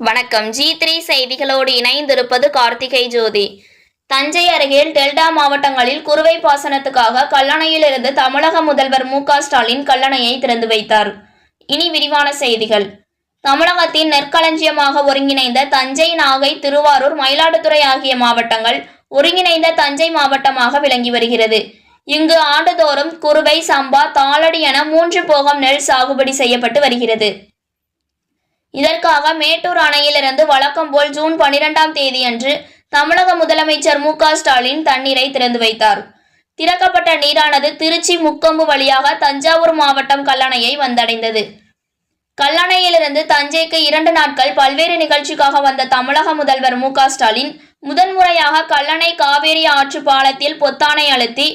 வணக்கம். G three செய்திகளோடு இணைந்திருப்பது கார்த்திகை ஜோதி. தஞ்சை அருகில் டெல்டா மாவட்டங்களில் குறுவை பாசனத்துக்காக கல்லணையிலிருந்து தமிழக முதல்வர் மு ஸ்டாலின் கல்லணையை திறந்து வைத்தார். இனி விரிவான செய்திகள். தமிழகத்தின் நெற்களஞ்சியமாக ஒருங்கிணைந்த தஞ்சை நாகை திருவாரூர் மயிலாடுதுறை ஆகிய மாவட்டங்கள் ஒருங்கிணைந்த தஞ்சை மாவட்டமாக விளங்கி வருகிறது. இங்கு ஆண்டுதோறும் குறுவை சம்பா தாளடி என மூன்று போகம் நெல் சாகுபடி செய்யப்பட்டு வருகிறது. இதற்காக மேட்டூர் அணையிலிருந்து வழக்கம் போல் ஜூன் பனிரெண்டாம் தேதியன்று தமிழக முதலமைச்சர் மு ஸ்டாலின் தண்ணீரை திறந்து வைத்தார். திறக்கப்பட்ட நீரானது திருச்சி முக்கொம்பு வழியாக தஞ்சாவூர் மாவட்டம் கல்லணையை வந்தடைந்தது. கல்லணையிலிருந்து தஞ்சைக்கு இரண்டு நாட்கள் பல்வேறு நிகழ்ச்சிக்காக வந்த தமிழக முதல்வர் மு ஸ்டாலின் முதன்முறையாக கல்லணை காவேரி ஆற்று பாலத்தில் பொத்தானை அழுத்தி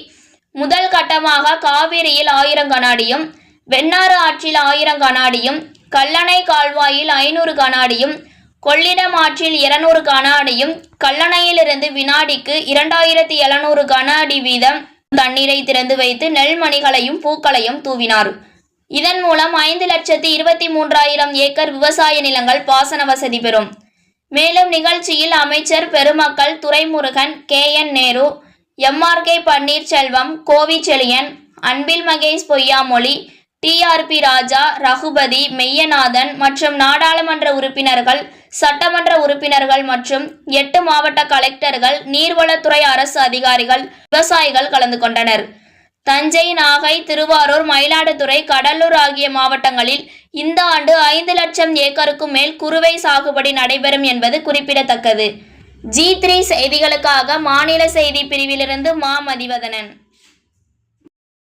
முதல் கட்டமாக காவிரியில் ஆயிரம் கண்ணாடியும் வெண்ணாறு ஆற்றில் ஆயிரம் கண்ணாடியும் கல்லணை கால்வாயில் ஐநூறு கனாடியும் கொள்ளிடம் ஆற்றில் இருநூறு கனாடியும் கல்லணையிலிருந்து வினாடிக்கு இரண்டாயிரத்தி எழுநூறு கனாடி வீதம் தண்ணீரை திறந்து வைத்து நெல்மணிகளையும் பூக்களையும் தூவினார். இதன் மூலம் ஐந்து லட்சத்தி இருபத்தி மூன்றாயிரம் ஏக்கர் விவசாய நிலங்கள் பாசன வசதி பெறும். மேலும் நிகழ்ச்சியில் அமைச்சர் பெருமக்கள் துரைமுருகன் கே. என். நேரு எம்ஆர்கே பன்னீர்செல்வம் கோவி செழியன் அன்பில் மகேஷ் பொய்யாமொழி டிஆர்பி ராஜா ரகுபதி மெய்யநாதன் மற்றும் நாடாளுமன்ற உறுப்பினர்கள் சட்டமன்ற உறுப்பினர்கள் மற்றும் எட்டு மாவட்ட கலெக்டர்கள் நீர்வளத்துறை அரசு அதிகாரிகள் விவசாயிகள் கலந்து கொண்டனர். தஞ்சை நாகை திருவாரூர் மயிலாடுதுறை கடலூர் ஆகிய மாவட்டங்களில் இந்த ஆண்டு ஐந்து லட்சம் ஏக்கருக்கும் மேல் குறுவை சாகுபடி நடைபெறும் என்பது குறிப்பிடத்தக்கது. ஜி த்ரீ செய்திகளுக்காக மாநில செய்தி பிரிவிலிருந்து மா மதிவதனன்.